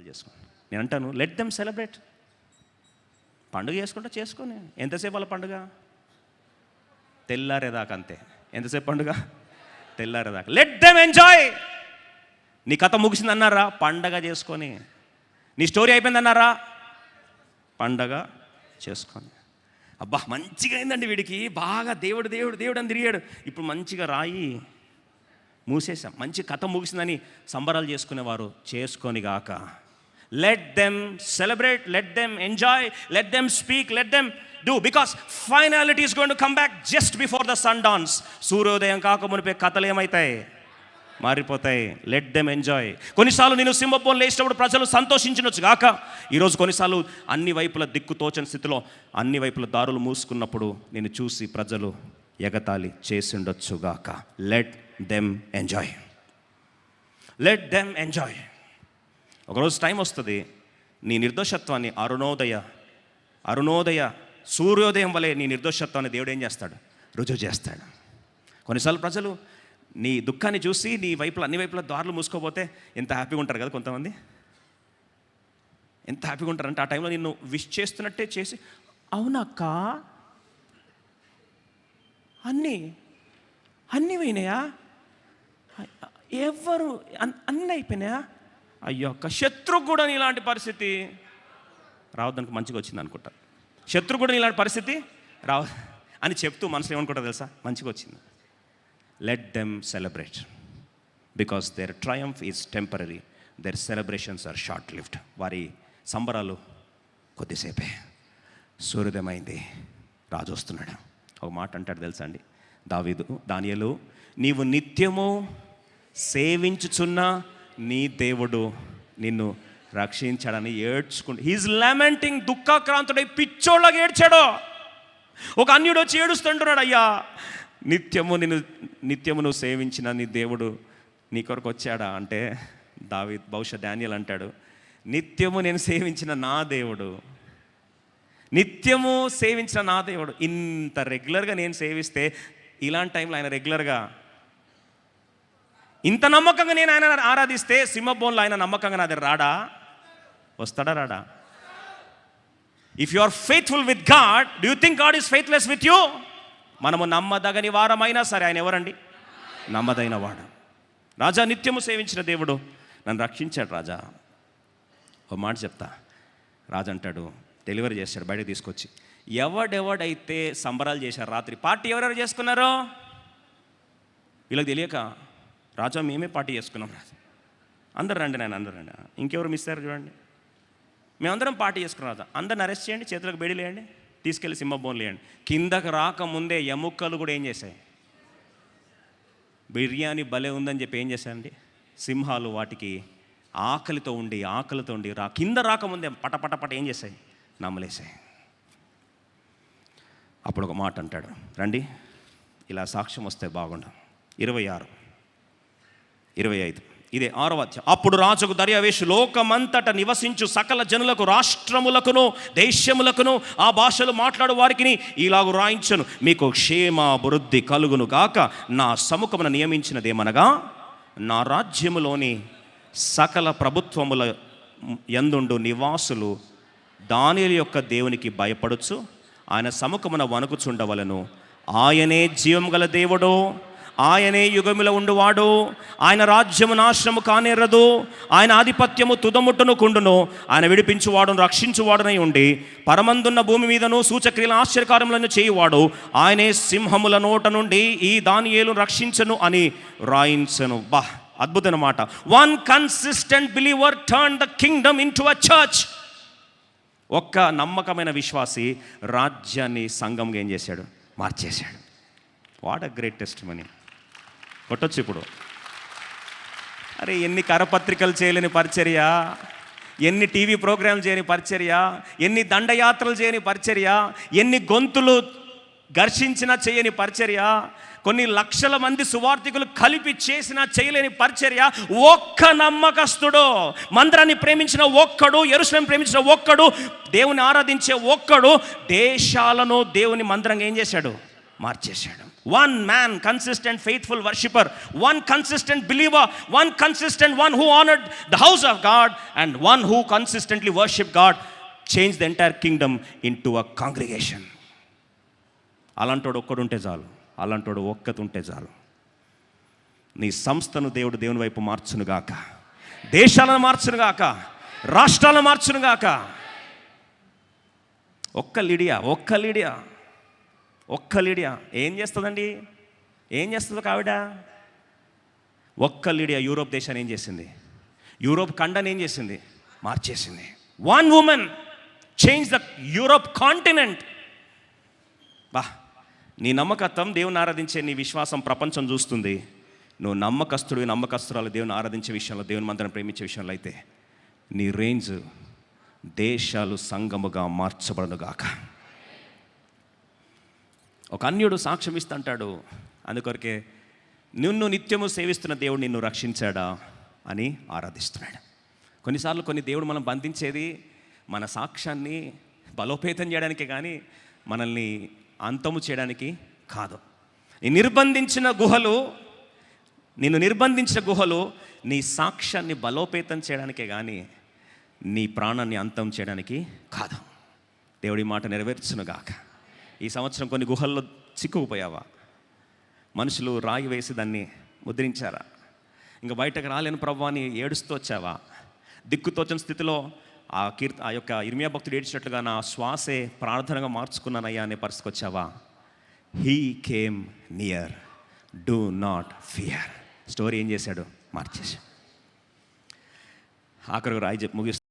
సంబరాలు చేసుకోండి నేను అంటాను లెట్ దెమ్ సెలబ్రేట్ పండుగ చేసుకుంటే చేసుకొని. ఎంతసేపు వాళ్ళ పండుగ? తెల్లారేదాకా అంతే. ఎంతసేపు పండుగ? తెల్లారేదాకా. లెట్ దెమ్ ఎంజాయ్ నీ కథ ముగిసింది అన్నారా పండగ చేసుకొని. నీ స్టోరీ అయిపోయింది అన్నారా పండగ చేసుకొని. అబ్బా మంచిగా అయిందండి వీడికి. బాగా దేవుడు దేవుడు దేవుడు అని తిరిగాడు. ఇప్పుడు మంచిగా రాయి మూసేశాం. మంచి కథ ముగిసిందని సంబరాలు చేసుకునేవారు. చేసుకొని గాక. Let them celebrate let them enjoy let them speak let them do because finality is going to come back just before the sun dawns సూర్యోదయం కాక మునిపే కథలు ఏమవుతాయి మారిపోతాయి. లెట్ దెమ్ ఎంజాయ్ కొన్నిసార్లు నేను సింహపోన్ లేచినప్పుడు ప్రజలు సంతోషించవచ్చు గాక ఈరోజు కొన్నిసార్లు అన్ని వైపుల దిక్కు తోచని స్థితిలో అన్ని వైపుల దారులు మూసుకున్నప్పుడు నేను చూసి ప్రజలు ఎగతాళి చేసి గాక let them enjoy let them enjoy ఒకరోజు టైం వస్తుంది. నీ నిర్దోషత్వాన్ని అరుణోదయ అరుణోదయ సూర్యోదయం వలె నీ నిర్దోషత్వాన్ని దేవుడు ఏం చేస్తాడు? రుజువు చేస్తాడు. కొన్నిసార్లు ప్రజలు నీ దుఃఖాన్ని చూసి నీ వైపుల అన్ని వైపుల దారులు మూసుకోపోతే ఎంత హ్యాపీగా ఉంటారు కదా కొంతమంది? ఎంత హ్యాపీగా ఉంటారంటే ఆ టైంలో నిన్ను విష్ చేస్తున్నట్టే చేసి అవునక్క? అన్నీ అన్నీ పోయినాయా? ఎవరు అన్- అన్నీ అయిపోయినాయా? అయ్యో అక్క శత్రు కూడా ఇలాంటి పరిస్థితి రావద్దానికి మంచిగా వచ్చింది అనుకుంటా. శత్రు కూడా ఇలాంటి పరిస్థితి రావ అని చెప్తూ మనసులో ఏమనుకుంటా తెలుసా? మంచిగా వచ్చింది. Let them celebrate because their triumph is temporary their celebrations are short lived వారి సంబరాలు కొద్దిసేపే. సూర్యోదయమైంది రాజు వస్తున్నాడు. ఒక మాట అంటాడు తెలుసా అండి? దావీదు దానియలు నీవు నిత్యము సేవించుచున్న నీ దేవుడు నిన్ను రక్షించాడని ఏడ్చుకుంటు హీజ్ లెమెంటింగ్ దుఃఖాక్రాంతుడై పిచ్చోళ్ళగా ఏడ్చాడో. ఒక అన్యుడు వచ్చి ఏడుస్తుంటున్నాడు అయ్యా నిత్యము నిన్ను నిత్యము నువ్వు సేవించిన నీ దేవుడు నీ కొరకు వచ్చాడా? అంటే దావి బహుశా డానియల్ అంటాడు నిత్యము నేను సేవించిన నా దేవుడు నిత్యము సేవించిన నా దేవుడు ఇంత రెగ్యులర్గా నేను సేవిస్తే ఇలాంటి టైంలో ఆయన రెగ్యులర్గా ఇంత నమ్మకంగా నేను ఆయన ఆరాధిస్తే సింహబోన్లో ఆయన నమ్మకంగా నా దగ్గర రాడా? వస్తాడా రాడా? If you are faithful with God do you think God is faithless with you మనము నమ్మదగని వారమైనా సరే ఆయన ఎవరండి? నమ్మదైన వాడు. రాజా నిత్యము సేవించిన దేవుడు. నన్ను రక్షించాడు రాజా. ఒక మాట చెప్తా. రాజు అంటాడు డెలివరీ చేశాడు బయటకు తీసుకొచ్చి. ఎవడెవడైతే సంబరాలు చేశారు రాత్రి పార్టీ ఎవరెవరు చేసుకున్నారో? వీళ్ళకి తెలియక రాజా మేమే పార్టీ చేసుకున్నాం. రాజా అందరు రండి నేను అందరు రండి. ఇంకెవరు మిస్ అయ్యారు చూడండి. మేమందరం పార్టీ చేసుకున్నాం రాజా. అందరిని అరెస్ట్ చేయండి చేతులకు బెడిలేయండి తీసుకెళ్ళి సింహబోన్లు వేయండి కిందకు రాకముందే ఎముకలు కూడా ఏం చేశాయి? బిర్యానీ భలే ఉందని చెప్పి ఏం చేశాయండి సింహాలు వాటికి ఆకలితో ఉండి ఆకలితో ఉండి రా కింద రాకముందే పట పట పట ఏం చేశాయి? నమ్మలేసాయి అప్పుడు ఒక మాట అంటాడు. రండి ఇలా సాక్ష్యం వస్తే బాగుండు. ఇరవై ఆరు. ఇరవై ఐదు. ఇదే ఆరవ అధ్యాయం. అప్పుడు రాజుకు దర్యావేషు లోకమంతట నివసించు సకల జనులకు రాష్ట్రములకును దేశములకును ఆ భాషలు మాట్లాడు వారికి ఇలాగు రాయించను. మీకు క్షేమాభివృద్ధి కలుగును గాక నా సముఖమున నియమించినదేమనగా నా రాజ్యములోని సకల ప్రభుత్వముల యందుండు నివాసులు దానిల యొక్క దేవునికి భయపడుచు ఆయన సముఖమున వణుకుచుండవలను. ఆయనే జీవం గల దేవుడో ఆయనే యుగములో ఉండువాడు. ఆయన రాజ్యము నాశనము కానేరదు. ఆయన ఆధిపత్యము తుదముట్టును కుండును. ఆయన విడిపించువాడును రక్షించువాడునై ఉండి పరమందున్న భూమి మీదను సూచక్రియల ఆశ్చర్యకారములను చేయువాడు. ఆయనే సింహముల నోట నుండి ఈ దానియేలు రక్షించను అని రాయించను. బా అద్భుతమైన మాట. One consistent believer turn the kingdom into a church ఒక్క నమ్మకమైన విశ్వాసి రాజ్యాన్ని సంఘంగా ఏం చేశాడు? మార్చేశాడు. What a great testimony కొట్టొచ్చు ఇప్పుడు. అరే ఎన్ని కరపత్రికలు చేయలేని పరిచర్య ఎన్ని టీవీ ప్రోగ్రాంలు చేయని పరిచర్య ఎన్ని దండయాత్రలు చేయని పరిచర్య ఎన్ని గొంతులు ఘర్షించినా చేయని పరిచర్య కొన్ని లక్షల మంది సువార్థికులు కలిపి చేసినా చేయలేని పరిచర్య ఒక్క నమ్మకస్తుడు మందిరాన్ని ప్రేమించిన ఒక్కడు ఎరుసలేం ప్రేమించిన ఒక్కడు దేవుని ఆరాధించే ఒక్కడు దేశాలను దేవుని మందిరంగా ఏం చేశాడు? మార్చేశాడు. One man consistent faithful worshipper one consistent believer one consistent one who honoured the house of God and one who consistently worship God change the entire kingdom into a congregation అలాంటోడు ఒక్కడు ఉంటే చాలు. అలాంటోడు ఒక్కటి ఉంటే చాలు. నీ సంస్థను దేవుడు దేవుని వైపు మార్చునుగాక దేశాలను మార్చునుగాక రాష్ట్రాలను మార్చునుగాక ఒక్క లిడియా ఒక్క లిడియా. ఒక్క లీడియా ఏం చేస్తుందండి? ఏం చేస్తుంది కావిడ? ఆవిడ ఒక్క లీడియా యూరోప్ దేశాన్ని ఏం చేసింది? యూరోప్ ఖండని ఏం చేసింది? మార్చేసింది. One women change the Europe continent బా నీ నమ్మకత్వం దేవుని ఆరాధించే నీ విశ్వాసం ప్రపంచం చూస్తుంది. నువ్వు నమ్మకస్తుడు నమ్మకస్తురాలు దేవుని ఆరాధించే విషయంలో దేవుని మందిరం ప్రేమించే విషయంలో అయితే నీ రేంజ్ దేశాలు సంగముగా మార్చబడనుగాక. ఒక అన్యుడు సాక్ష్యం ఇస్తుంటాడు. అందుకొరకే నిన్ను నిత్యము సేవిస్తున్న దేవుడు నిన్ను రక్షించాడా అని ఆరాధిస్తున్నాడు. కొన్నిసార్లు కొన్ని దేవుడు మనం బంధించేది మన సాక్ష్యాన్ని బలోపేతం చేయడానికి కానీ మనల్ని అంతము చేయడానికి కాదు. ఈ నిర్బంధించిన గుహలు నిన్ను నిర్బంధించిన గుహలు నీ సాక్ష్యాన్ని బలోపేతం చేయడానికే కానీ నీ ప్రాణాన్ని అంతం చేయడానికి కాదు. దేవుడి మాట నెరవేర్చునుగాక. ఈ సంవత్సరం కొన్ని గుహల్లో చిక్కుకుపోయావా? మనుషులు రాయి వేసి దాన్ని ముద్రించారా? ఇంకా బయటకు రాలేని ప్రభు అని ఏడుస్తూ వచ్చావా? దిక్కుతోచని స్థితిలో ఆ కీర్త ఆ యొక్క ఇర్మియా భక్తుడు ఏడ్చినట్లుగా నా శ్వాసే ప్రార్థనగా మార్చుకున్నానయ్యా అనే పరిస్థితికి వచ్చావా? He came near do not fear story ఏం చేశాడు? మార్చేశాడు. ఆఖరికి రాయి చెప్పి ముగిస్తాను